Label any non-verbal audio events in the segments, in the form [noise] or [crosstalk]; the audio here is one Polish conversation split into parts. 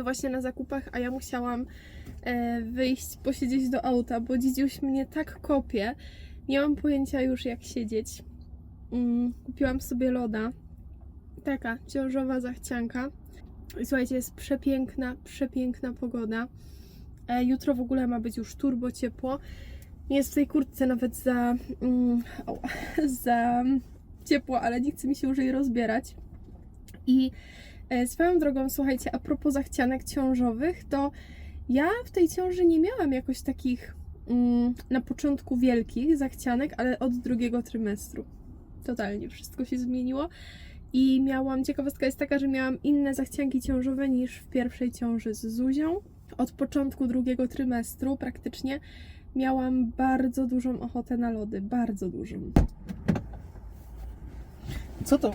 Jesteśmy właśnie na zakupach, a ja musiałam e, wyjść, posiedzieć do auta, bo dzidziuś mnie tak kopie. Nie mam pojęcia już jak siedzieć. Mm, kupiłam sobie loda. Taka ciążowa zachcianka. Słuchajcie, jest przepiękna, przepiękna pogoda. E, jutro w ogóle ma być już turbo ciepło. Jest w tej kurtce nawet za, mm, au, [laughs] za ciepło, ale nie chce mi się już jej rozbierać. I swoją drogą, słuchajcie, a propos zachcianek ciążowych, to ja w tej ciąży nie miałam jakoś takich mm, na początku wielkich zachcianek, ale od drugiego trymestru. Totalnie wszystko się zmieniło. I miałam, ciekawostka jest taka, że miałam inne zachcianki ciążowe niż w pierwszej ciąży z Zuzią. Od początku drugiego trymestru praktycznie miałam bardzo dużą ochotę na lody, bardzo dużą. Co to?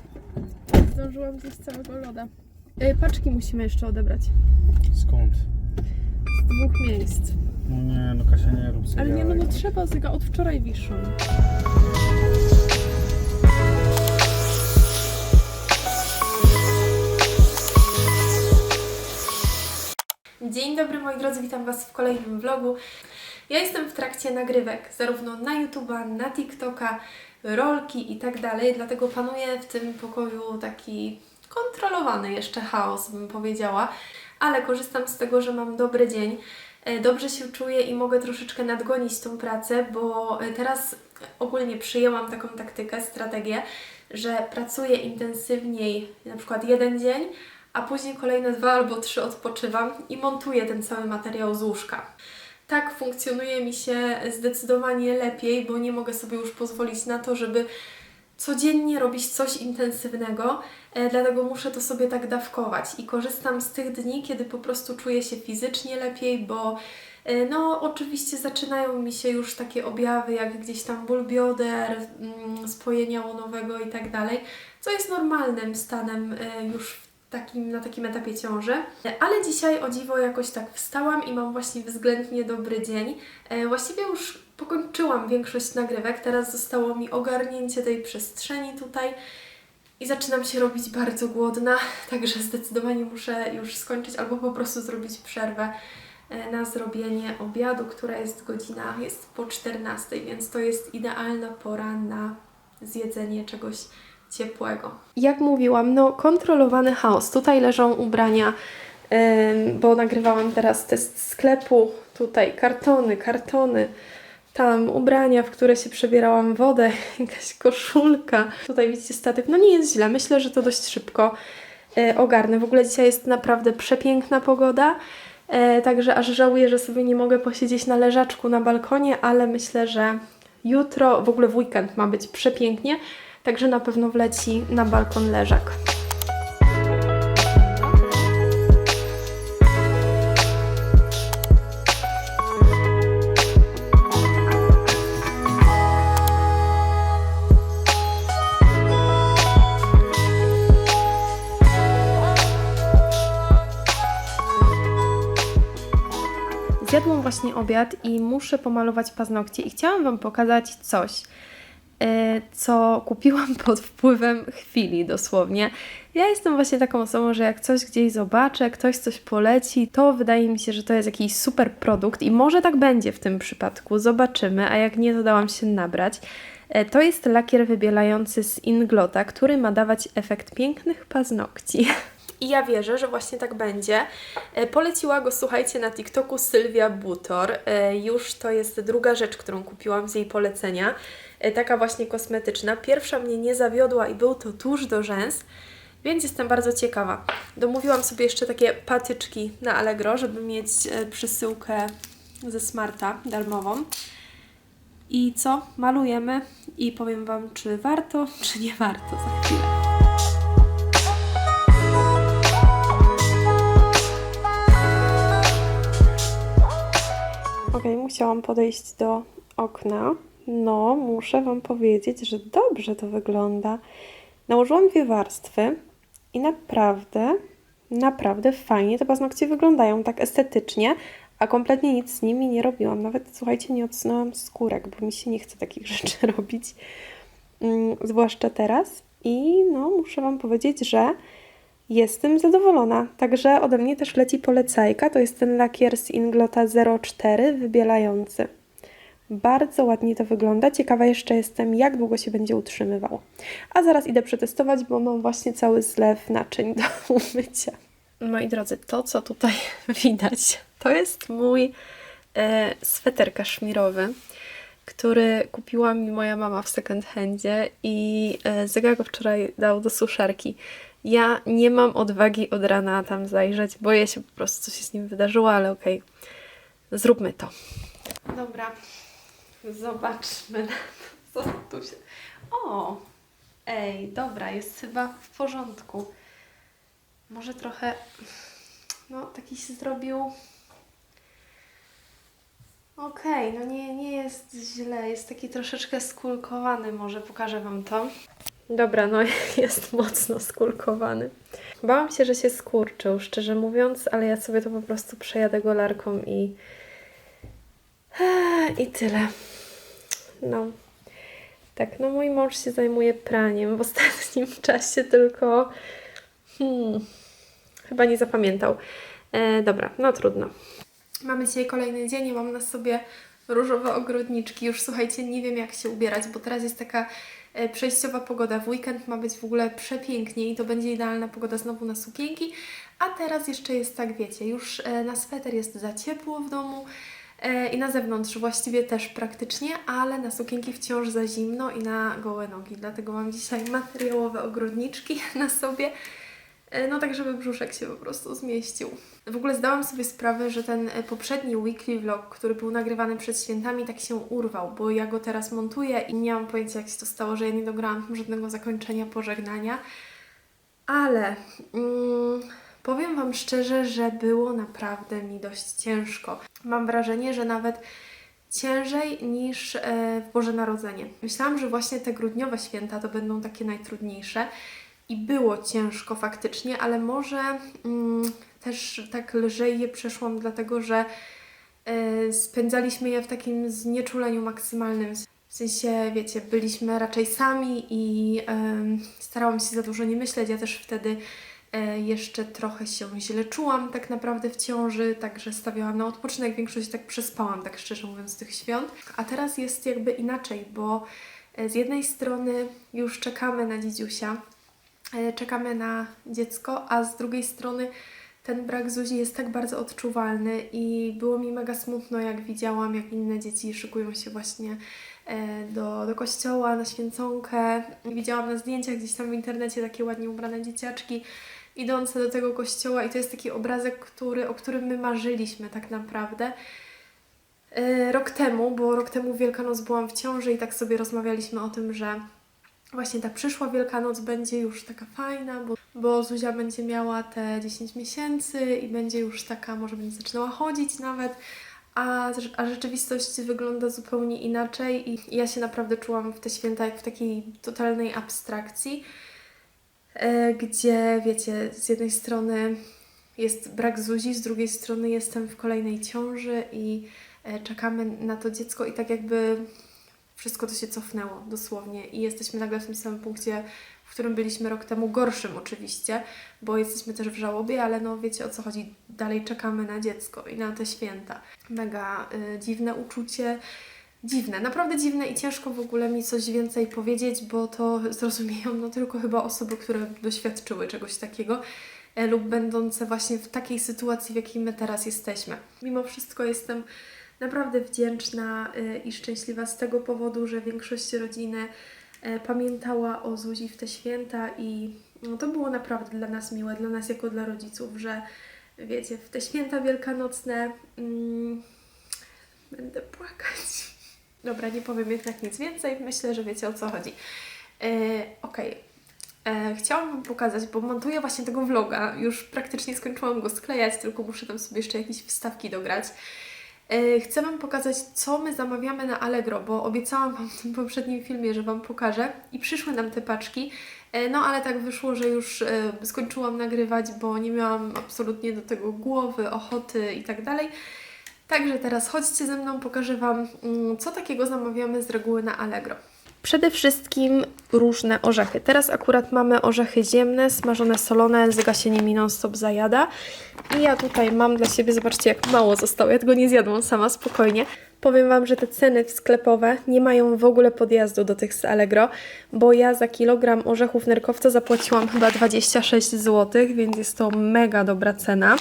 Zdążyłam zjeść całego loda. Paczki musimy jeszcze odebrać. Skąd? Z dwóch miejsc. No nie, no Kasia nie rób sobie Ale nie, no, no trzeba, Zyga, od wczoraj wiszą. Dzień dobry moi drodzy, witam Was w kolejnym vlogu. Ja jestem w trakcie nagrywek, zarówno na YouTube'a, na TikToka, rolki i tak dalej, dlatego panuje w tym pokoju taki kontrolowany jeszcze chaos, bym powiedziała, ale korzystam z tego, że mam dobry dzień. E, Dobrze się czuję i mogę troszeczkę nadgonić tą pracę, bo e, teraz ogólnie przyjęłam taką taktykę, strategię, że pracuję intensywniej na przykład jeden dzień, a później kolejne dwa albo trzy odpoczywam i montuję ten cały materiał z łóżka. Tak funkcjonuje mi się zdecydowanie lepiej, bo nie mogę sobie już pozwolić na to, żeby codziennie robić coś intensywnego, e, dlatego muszę to sobie tak dawkować i korzystam z tych dni, kiedy po prostu czuję się fizycznie lepiej, bo e, no oczywiście zaczynają mi się już takie objawy jak gdzieś tam ból bioder, mm, spojenia łonowego i tak dalej, co jest normalnym stanem e, już takim, na takim etapie ciąży. Ale dzisiaj o dziwo jakoś tak wstałam i mam właśnie względnie dobry dzień. E, Właściwie już pokończyłam większość nagrywek, teraz zostało mi ogarnięcie tej przestrzeni tutaj i zaczynam się robić bardzo głodna, [laughs] także zdecydowanie muszę już skończyć albo po prostu zrobić przerwę e, na zrobienie obiadu, która jest godzina, jest po 14, więc to jest idealna pora na zjedzenie czegoś ciepłego. Jak mówiłam, no kontrolowany chaos. Tutaj leżą ubrania, ym, bo nagrywałam teraz test sklepu. Tutaj kartony, kartony. Tam ubrania, w które się przebierałam wodę, [laughs] jakaś koszulka. Tutaj widzicie statyw. No nie jest źle, myślę, że to dość szybko e, ogarnę. W ogóle dzisiaj jest naprawdę przepiękna pogoda. E, także aż żałuję, że sobie nie mogę posiedzieć na leżaczku na balkonie, ale myślę, że jutro, w ogóle w weekend ma być przepięknie, także na pewno wleci na balkon leżak. Zjadłam właśnie obiad i muszę pomalować paznokcie i chciałam Wam pokazać coś, co kupiłam [laughs] pod wpływem chwili dosłownie. Ja jestem właśnie taką osobą, że jak coś gdzieś zobaczę, ktoś coś poleci, to wydaje mi się, że to jest jakiś super produkt i może tak będzie w tym przypadku, zobaczymy, a jak nie, to dałam się nabrać. E, To jest lakier wybielający z Inglota, który ma dawać efekt pięknych paznokci. [laughs] I ja wierzę, że właśnie tak będzie. E, Poleciła go, słuchajcie, na TikToku Sylwia Butor. Już to jest druga rzecz, którą kupiłam z jej polecenia. E, Taka właśnie kosmetyczna. Pierwsza mnie nie zawiodła i był to tuż do rzęs, więc jestem bardzo ciekawa. Domówiłam sobie jeszcze takie patyczki na Allegro, żeby mieć e, przysyłkę ze Smarta darmową. I co? Malujemy i powiem Wam, czy warto, czy nie warto za chwilę. Okej, musiałam podejść do okna. No, muszę Wam powiedzieć, że dobrze to wygląda. Nałożyłam dwie warstwy i naprawdę, naprawdę fajnie te paznokcie wyglądają, tak estetycznie, a kompletnie nic z nimi nie robiłam. Nawet, słuchajcie, nie odsunęłam skórek, bo mi się nie chce takich [laughs] rzeczy robić, mm, zwłaszcza teraz. I no, muszę Wam powiedzieć, że Jestem zadowolona, także ode mnie też leci polecajka. To jest ten lakier z Inglota 04 wybielający. Bardzo ładnie to wygląda. Ciekawa jeszcze jestem, jak długo się będzie utrzymywał. A zaraz idę przetestować, bo mam właśnie cały zlew naczyń do [laughs] umycia. Moi drodzy, to co tutaj [laughs] widać, to jest mój e, sweter kaszmirowy, który kupiła mi moja mama w second handzie i e, Zyga go wczoraj dał do suszarki. Ja nie mam odwagi od rana tam zajrzeć, boję się po prostu, co się z nim wydarzyło, ale okej, zróbmy to. Dobra, zobaczmy na to, co tu się... O, ej, dobra, jest chyba w porządku. Może trochę, no taki się zrobił... Okej, no nie, nie jest źle, jest taki troszeczkę skulkowany, może pokażę Wam to. Dobra, no [laughs] jest mocno skulkowany. Bałam się, że się skurczył, szczerze mówiąc, ale ja sobie to po prostu przejadę golarką i... I tyle. No. Tak, no mój mąż się zajmuje praniem w ostatnim [laughs] czasie, tylko... Hmm, chyba nie zapamiętał. E, dobra, no trudno. Mamy dzisiaj kolejny dzień i mam na sobie różowe ogrodniczki. Już słuchajcie, nie wiem jak się ubierać, bo teraz jest taka e, przejściowa pogoda. W weekend ma być w ogóle przepięknie i to będzie idealna pogoda znowu na sukienki. A teraz jeszcze jest tak, wiecie, już e, na sweter jest za ciepło w domu i na zewnątrz właściwie też praktycznie, ale na sukienki wciąż za zimno i na gołe nogi. Dlatego mam dzisiaj materiałowe ogrodniczki [laughs] na sobie. E, No tak, żeby brzuszek się po prostu zmieścił. W ogóle zdałam sobie sprawę, że ten e, poprzedni weekly vlog, który był nagrywany przed świętami, tak się urwał, bo ja go teraz montuję i nie mam pojęcia, jak się to stało, że ja nie dograłam żadnego zakończenia pożegnania. Ale mm, powiem Wam szczerze, że było naprawdę mi dość ciężko. Mam wrażenie, że nawet ciężej niż e, w Boże Narodzenie. Myślałam, że właśnie te grudniowe święta to będą takie najtrudniejsze i było ciężko faktycznie, ale może mm, też tak lżej je przeszłam, dlatego że e, spędzaliśmy je w takim znieczuleniu maksymalnym. W sensie, wiecie, byliśmy raczej sami i em, starałam się za dużo nie myśleć. Ja też wtedy jeszcze trochę się źle czułam tak naprawdę w ciąży, także stawiałam na odpoczynek. Większość tak przespałam, tak szczerze mówiąc, tych świąt. A teraz jest jakby inaczej, bo e, z jednej strony już czekamy na dzidziusia, e, czekamy na dziecko, a z drugiej strony ten brak Zuzi jest tak bardzo odczuwalny i było mi mega smutno, jak widziałam, jak inne dzieci szykują się właśnie e, do, do kościoła na święconkę. Widziałam na zdjęciach gdzieś tam w internecie takie ładnie ubrane dzieciaczki idące do tego kościoła i to jest taki obrazek, który, o którym my marzyliśmy tak naprawdę. E, Rok temu, bo rok temu Wielkanoc byłam w ciąży i tak sobie rozmawialiśmy o tym, że właśnie ta przyszła Wielkanoc będzie już taka fajna, bo, bo Zuzia będzie miała te 10 miesięcy i będzie już taka, może będzie zaczynała chodzić nawet, a, a rzeczywistość wygląda zupełnie inaczej i ja się naprawdę czułam w te święta jak w takiej totalnej abstrakcji, gdzie wiecie, z jednej strony jest brak Zuzi, z drugiej strony jestem w kolejnej ciąży i e, czekamy na to dziecko i tak jakby wszystko to się cofnęło dosłownie i jesteśmy nagle w tym samym punkcie, w którym byliśmy rok temu, gorszym oczywiście, bo jesteśmy też w żałobie, ale no wiecie o co chodzi, dalej czekamy na dziecko i na te święta. Mega y, dziwne uczucie, dziwne, naprawdę dziwne i ciężko w ogóle mi coś więcej powiedzieć, bo to zrozumieją no tylko chyba osoby, które doświadczyły czegoś takiego e, lub będące właśnie w takiej sytuacji, w jakiej my teraz jesteśmy. Mimo wszystko jestem naprawdę wdzięczna y, i szczęśliwa z tego powodu, że większość rodziny e, pamiętała o Zuzi w te święta i no, to było naprawdę dla nas miłe, dla nas jako dla rodziców, że wiecie, w te święta wielkanocne mm, będę płakać. Dobra, nie powiem jednak nic więcej, myślę, że wiecie o co chodzi. E, Okej. E, Chciałam Wam pokazać, bo montuję właśnie tego vloga. Już praktycznie skończyłam go sklejać, tylko muszę tam sobie jeszcze jakieś wstawki dograć. E, Chcę Wam pokazać, co my zamawiamy na Allegro, bo obiecałam Wam w tym poprzednim filmie, że Wam pokażę i przyszły nam te paczki. No ale tak wyszło, że już skończyłam nagrywać, bo nie miałam absolutnie do tego głowy, ochoty i tak dalej. Także teraz chodźcie ze mną, pokażę Wam, mm, co takiego zamawiamy z reguły na Allegro. Przede wszystkim różne orzechy. Teraz akurat mamy orzechy ziemne, smażone solone z gasieniem i non-stop zajada. I ja tutaj mam dla siebie, zobaczcie jak mało zostało, ja tego nie zjadłam sama, spokojnie. Powiem Wam, że te ceny sklepowe nie mają w ogóle podjazdu do tych z Allegro, bo ja za kilogram orzechów nerkowca zapłaciłam chyba 26 zł, więc jest to mega dobra cena.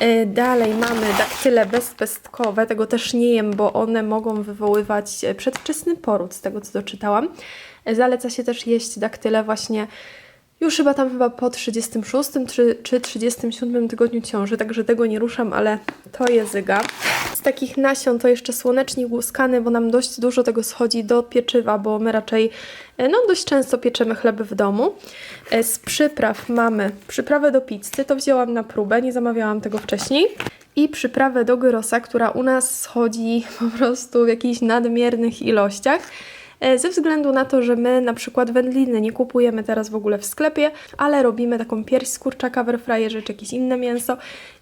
E, Dalej mamy daktyle bezpestkowe, tego też nie jem, bo one mogą wywoływać e, przedwczesny poród, z tego co doczytałam. Zaleca się też jeść daktyle właśnie już chyba tam chyba po 36 czy, czy 37 tygodniu ciąży, także tego nie ruszam, ale to jezyga. Z takich nasion to jeszcze słonecznik głuskany, bo nam dość dużo tego schodzi do pieczywa, bo my raczej e, no, dość często pieczemy chleby w domu. E, Z przypraw mamy przyprawę do pizzy, to wzięłam na próbę, nie zamawiałam tego wcześniej. I przyprawę do gyrosa, która u nas schodzi po prostu w jakichś nadmiernych ilościach. E, Ze względu na to, że my na przykład wędliny nie kupujemy teraz w ogóle w sklepie, ale robimy taką pierś z kurczaka w airfryerze czy jakieś inne mięso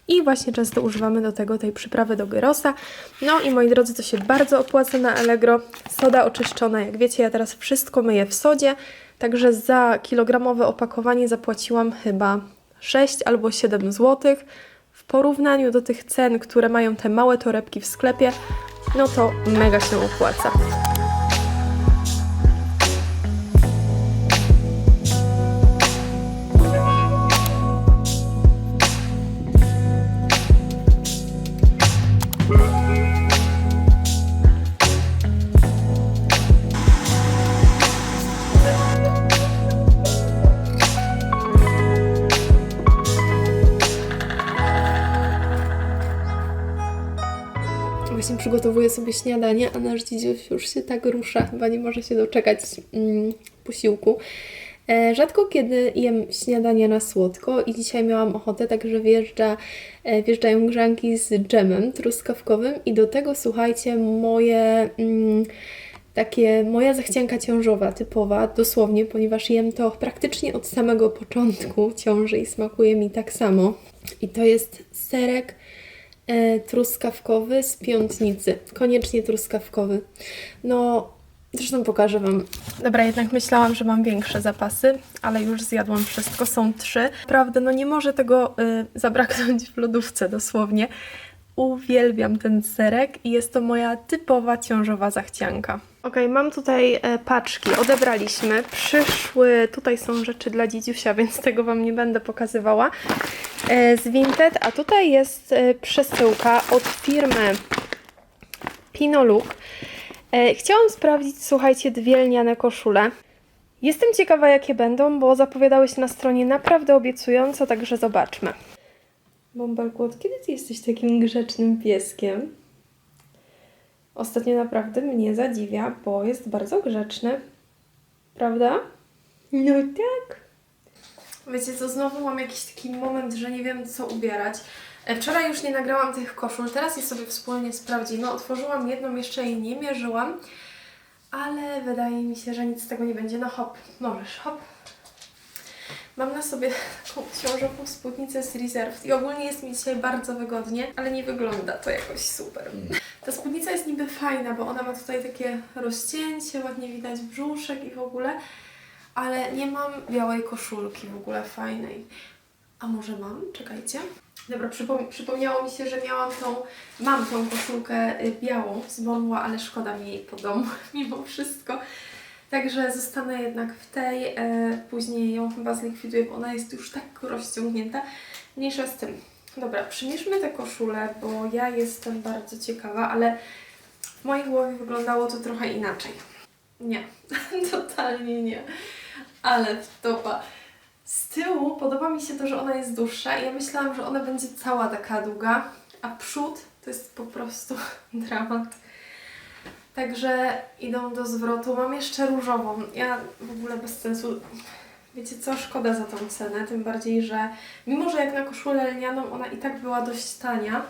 i właśnie często używamy do tego tej przyprawy do gyrosa. No i moi drodzy, to się bardzo opłaca na Allegro. Soda oczyszczona, jak wiecie, ja teraz wszystko myję w sodzie, także za kilogramowe opakowanie zapłaciłam chyba 6 albo 7 zł. W porównaniu do tych cen, które mają te małe torebki w sklepie, no to mega się opłaca. Właśnie przygotowuję sobie śniadanie, a nasz dzidziuś już się tak rusza, chyba nie może się doczekać mm, posiłku. E, rzadko kiedy jem śniadanie na słodko i dzisiaj miałam ochotę, także wjeżdża, e, wjeżdżają grzanki z dżemem truskawkowym i do tego słuchajcie moje mm, takie moja zachcianka ciążowa typowa, dosłownie, ponieważ jem to praktycznie od samego początku ciąży i smakuje mi tak samo. I to jest serek truskawkowy z piątnicy. Koniecznie truskawkowy. No, zresztą pokażę Wam. Dobra, jednak myślałam, że mam większe zapasy, ale już zjadłam wszystko. Są trzy. Prawda, no nie może tego y, zabraknąć w lodówce dosłownie. Uwielbiam ten serek i jest to moja typowa ciążowa zachcianka. Ok, mam tutaj e, paczki, odebraliśmy. Przyszły, tutaj są rzeczy dla dzidziusia, [laughs] więc tego Wam nie będę pokazywała. E, z Vinted, a tutaj jest e, przesyłka od firmy Pinoluk. Chciałam sprawdzić, słuchajcie, dwie lniane koszule. Jestem ciekawa, jakie będą, bo zapowiadały się na stronie naprawdę obiecująco, także zobaczmy. Bąbelku, od kiedy ty jesteś takim grzecznym pieskiem? Ostatnio naprawdę mnie zadziwia, bo jest bardzo grzeczny. Prawda? No tak. Wiecie co, znowu mam jakiś taki moment, że nie wiem co ubierać. E, Wczoraj już nie nagrałam tych koszul, teraz je sobie wspólnie sprawdzimy. Otworzyłam jedną, jeszcze jej nie mierzyłam, ale wydaje mi się, że nic z tego nie będzie. No hop, możesz, hop. Mam na sobie [laughs] taką ciążową spódnicę z Reserved i ogólnie jest mi dzisiaj bardzo wygodnie, ale nie wygląda to jakoś super. Ta spódnica jest niby fajna, bo ona ma tutaj takie rozcięcie, ładnie widać brzuszek i w ogóle, ale nie mam białej koszulki w ogóle fajnej. A może mam? Czekajcie. Dobra, przypom- przypomniało mi się, że miałam tą, mam tą koszulkę y, białą z Bonła, ale szkoda mi jej po domu [laughs] mimo wszystko. Także zostanę jednak w tej, e, później ją chyba zlikwiduję, bo ona jest już tak rozciągnięta. Mniejsza z tym. Dobra, przymierzmy tę koszulę, bo ja jestem bardzo ciekawa, ale w mojej głowie wyglądało to trochę inaczej. Nie, [laughs] totalnie nie. Ale topa. Z tyłu podoba mi się to, że ona jest dłuższa ja myślałam, że ona będzie cała taka długa, a przód to jest po prostu [laughs] dramat. Także idą do zwrotu. Mam jeszcze różową. Ja w ogóle bez sensu. Wiecie co? Szkoda za tą cenę. Tym bardziej, że mimo, że jak na koszulę lnianą ona i tak była dość tania.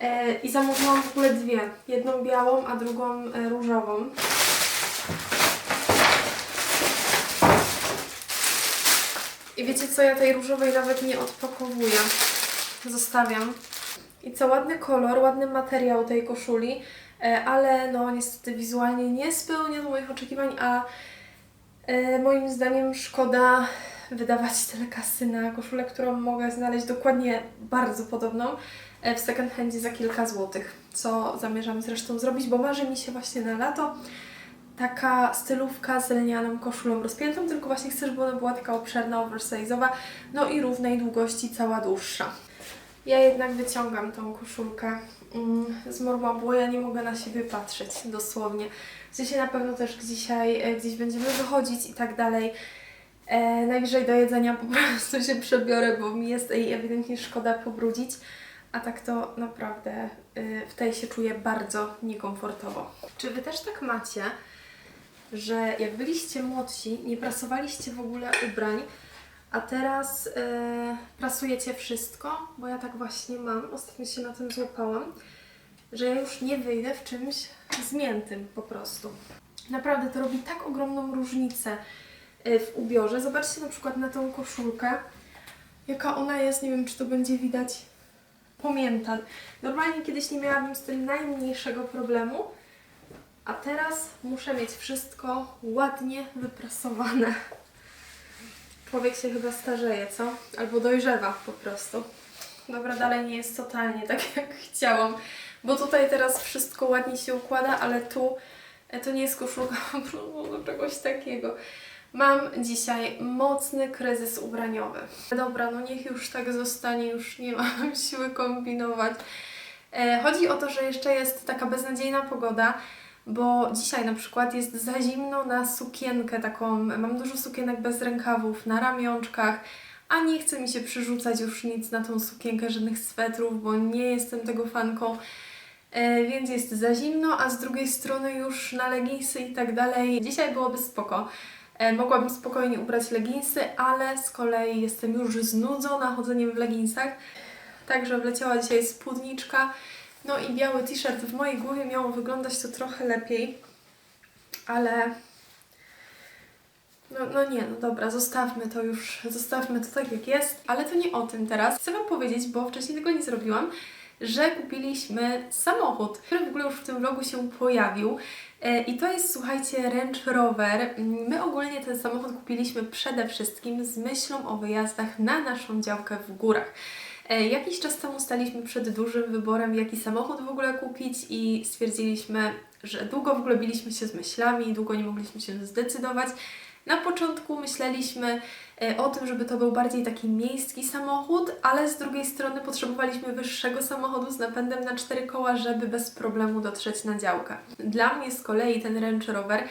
E, I zamówiłam w ogóle dwie. Jedną białą, a drugą e, różową. I wiecie co? Ja tej różowej nawet nie odpakowuję. Zostawiam. I co ładny kolor, ładny materiał tej koszuli, ale no niestety wizualnie nie spełnia moich oczekiwań, a e, moim zdaniem szkoda wydawać tyle kasy na koszulę, którą mogę znaleźć dokładnie bardzo podobną e, w second handzie za kilka złotych, co zamierzam zresztą zrobić, bo marzy mi się właśnie na lato taka stylówka z lnianą koszulą rozpiętą, tylko właśnie chcę, żeby ona była taka obszerna, oversize'owa, no i równej długości, cała dłuższa. Ja jednak wyciągam tą koszulkę mm, z morma, bo ja nie mogę na siebie patrzeć, dosłownie. Dzisiaj na pewno też dzisiaj e, gdzieś będziemy wychodzić i tak dalej. E, najwyżej do jedzenia po [laughs] prostu się przebiorę, bo mi jest jej ewidentnie szkoda pobrudzić. A tak to naprawdę y, w tej się czuję bardzo niekomfortowo. Czy Wy też tak macie, że jak byliście młodsi, nie prasowaliście w ogóle ubrań, a teraz y, prasujecie wszystko? Bo ja tak właśnie mam, ostatnio się na tym złapałam, że ja już nie wyjdę w czymś zmiętym po prostu. Naprawdę to robi tak ogromną różnicę y, w ubiorze. Zobaczcie na przykład na tą koszulkę, jaka ona jest, nie wiem czy to będzie widać, pamiętam. Normalnie kiedyś nie miałabym z tym najmniejszego problemu, a teraz muszę mieć wszystko ładnie wyprasowane. Człowiek się chyba starzeje, co? Albo dojrzewa po prostu. Dobra, dalej nie jest totalnie tak [laughs] jak chciałam, bo tutaj teraz wszystko ładnie się układa, ale tu e, to nie jest koszulka [laughs] do czegoś takiego. Mam dzisiaj mocny kryzys ubraniowy. Dobra, no niech już tak zostanie, już nie [laughs] mam siły kombinować. E, chodzi o to, że jeszcze jest taka beznadziejna pogoda, bo dzisiaj na przykład jest za zimno na sukienkę taką, mam dużo sukienek bez rękawów, na ramionczkach, a nie chce mi się przyrzucać już nic na tą sukienkę, żadnych swetrów, bo nie jestem tego fanką. E, więc jest za zimno, a z drugiej strony już na leginsy i tak dalej. Dzisiaj byłoby spoko. E, mogłabym spokojnie ubrać leginsy, ale z kolei jestem już znudzona chodzeniem w leginsach. Także wleciała dzisiaj spódniczka, no i biały t-shirt. W mojej głowie miało wyglądać to trochę lepiej, ale no, no nie, no dobra, zostawmy to już, zostawmy to tak jak jest, ale to nie o tym teraz. Chcę Wam powiedzieć, bo wcześniej tego nie zrobiłam, że kupiliśmy samochód, który w ogóle już w tym vlogu się pojawił. E, I to jest, słuchajcie, Range Rover. My ogólnie ten samochód kupiliśmy przede wszystkim z myślą o wyjazdach na naszą działkę w górach. E, Jakiś czas temu staliśmy przed dużym wyborem, jaki samochód w ogóle kupić i stwierdziliśmy, że długo w ogóle biliśmy się z myślami, długo nie mogliśmy się zdecydować. Na początku myśleliśmy e, o tym, żeby to był bardziej taki miejski samochód, ale z drugiej strony potrzebowaliśmy wyższego samochodu z napędem na cztery koła, żeby bez problemu dotrzeć na działkę. Dla mnie z kolei ten Range Rover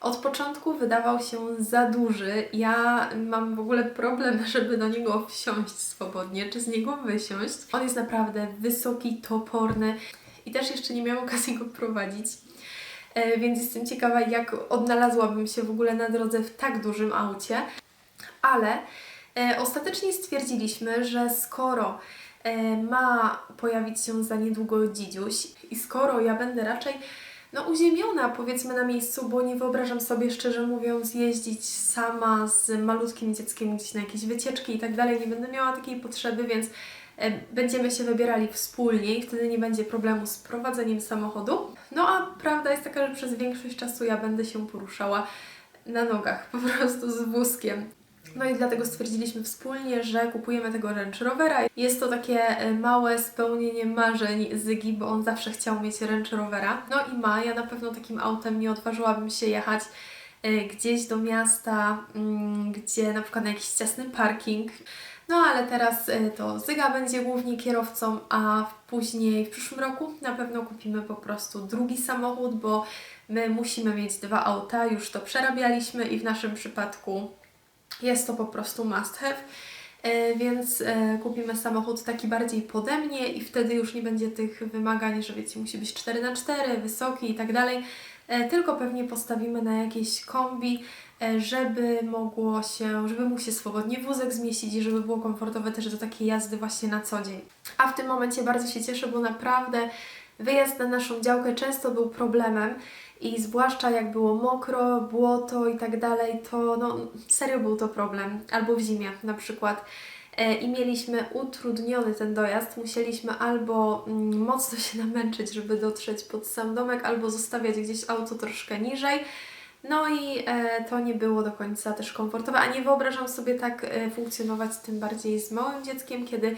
od początku wydawał się za duży. Ja mam w ogóle problem, [laughs] żeby do niego wsiąść swobodnie, czy z niego wysiąść. On jest naprawdę wysoki, toporny i też jeszcze nie miałam okazji go prowadzić. E, więc jestem ciekawa, jak odnalazłabym się w ogóle na drodze w tak dużym aucie. Ale e, ostatecznie stwierdziliśmy, że skoro e, ma pojawić się za niedługo dzidziuś i skoro ja będę raczej no, uziemiona powiedzmy na miejscu, bo nie wyobrażam sobie szczerze mówiąc jeździć sama z malutkim dzieckiem gdzieś na jakieś wycieczki i tak dalej, nie będę miała takiej potrzeby, więc będziemy się wybierali wspólnie i wtedy nie będzie problemu z prowadzeniem samochodu. No a prawda jest taka, że przez większość czasu ja będę się poruszała na nogach, po prostu z wózkiem. No i dlatego stwierdziliśmy wspólnie, że kupujemy tego Range Rovera. Jest to takie e, małe spełnienie marzeń Zygi, bo on zawsze chciał mieć Range Rovera. No i ma, ja na pewno takim autem nie odważyłabym się jechać e, gdzieś do miasta, mm, gdzie na przykład na jakiś ciasny parking. No ale teraz e, to Zyga będzie głównie kierowcą, a później w przyszłym roku na pewno kupimy po prostu drugi samochód, bo my musimy mieć dwa auta, już to przerabialiśmy i w naszym przypadku jest to po prostu must have. E, Więc e, kupimy samochód taki bardziej pode mnie i wtedy już nie będzie tych wymagań, że wiecie, musi być 4x4, wysoki i tak dalej. E, Tylko pewnie postawimy na jakieś kombi, żeby mogło się, żeby mógł się swobodnie wózek zmieścić i żeby było komfortowe też do takiej jazdy właśnie na co dzień. A w tym momencie bardzo się cieszę, bo naprawdę wyjazd na naszą działkę często był problemem i zwłaszcza jak było mokro, błoto i tak dalej, to no serio był to problem. Albo w zimie na przykład. e, i mieliśmy utrudniony ten dojazd. Musieliśmy albo mm, mocno się [laughs] namęczyć, żeby dotrzeć pod sam domek, albo zostawiać gdzieś auto troszkę niżej. No i e, to nie było do końca też komfortowe, a nie wyobrażam sobie tak e, funkcjonować, tym bardziej z małym dzieckiem, kiedy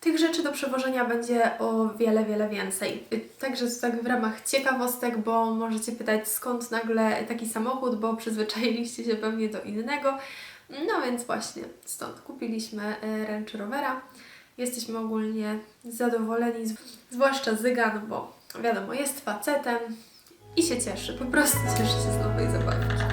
tych rzeczy do przewożenia będzie o wiele, wiele więcej. Y, Także tak w ramach ciekawostek, bo możecie pytać skąd nagle taki samochód, bo przyzwyczailiście się pewnie do innego. No więc właśnie stąd kupiliśmy e, Range Rovera. Jesteśmy ogólnie zadowoleni, zwłaszcza Zygan, bo wiadomo, jest facetem i się cieszy, po prostu cieszy się z nowej zabawki.